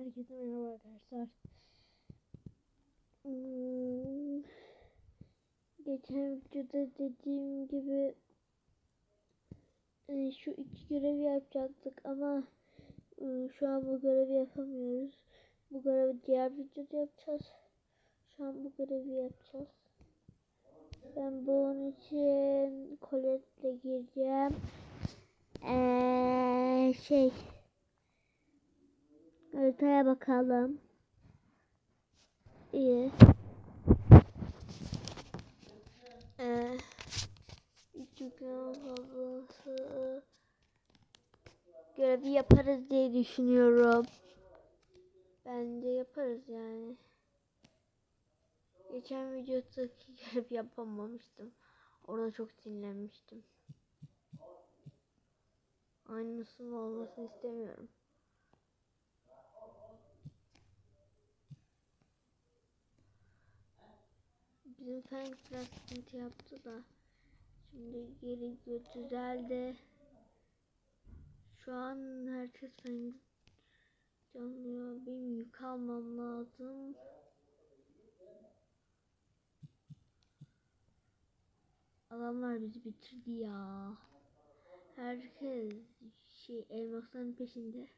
Herkese merhaba arkadaşlar. Hmm, geçen videoda dediğim gibi e, şu iki görevi yapacaktık ama e, şu an bu görevi yapamıyoruz. Bu görevi diğer videoda yapacağız. Şu an bu görevi yapacağız. Ben bunun için Colette'le gireceğim. Eee şey Haritaya bakalım. İyi. Ee, çünkü babası görevi yaparız diye düşünüyorum. Bence yaparız yani. Geçen videodaki görev yapamamıştım. Orada çok sinirlenmiştim. Aynısının olmasını istemiyorum. Bizim sıkıntı yaptı da. Şimdi geri düzeldi. Şu an herkes Frank canlıyor. Benim yük almam lazım. Adamlar bizi bitirdi ya. Herkes şey elmasların peşinde.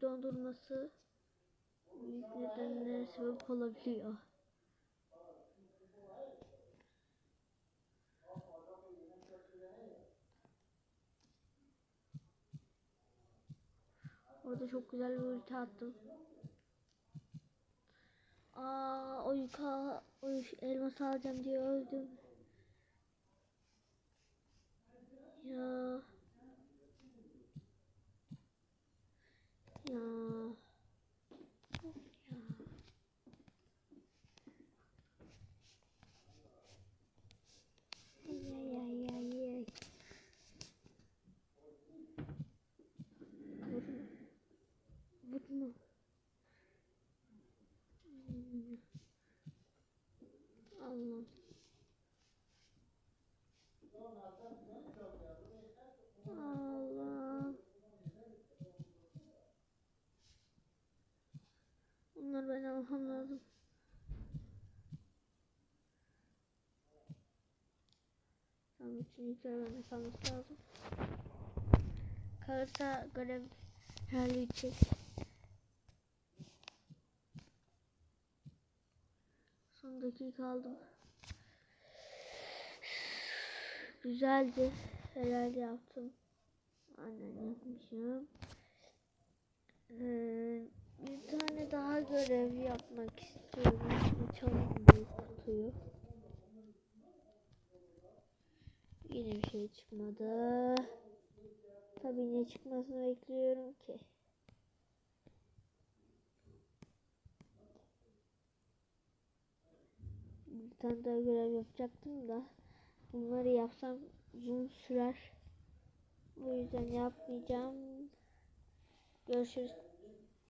Dondurması büyük nedenlere sebep olabiliyor. Orada çok güzel bir ulti attım. Aa o yuka o elması alacağım diye öldüm. Ya. Allah. Allah. Bunları ben almam lazım. Tamam üçüncü bende kalması lazım. Kalırsa görev herhalde bitecek. Son dakika aldım. Güzeldi. Herhalde yaptım. Aynen yapmışım. Ee, bir tane daha görev yapmak istiyorum. Açalım bu kutuyu. Yine bir şey çıkmadı. Tabii ne çıkmasını bekliyorum ki. Bir tane daha görev yapacaktım da bunları yapsam uzun sürer. O yüzden yapmayacağım. Görüşürüz.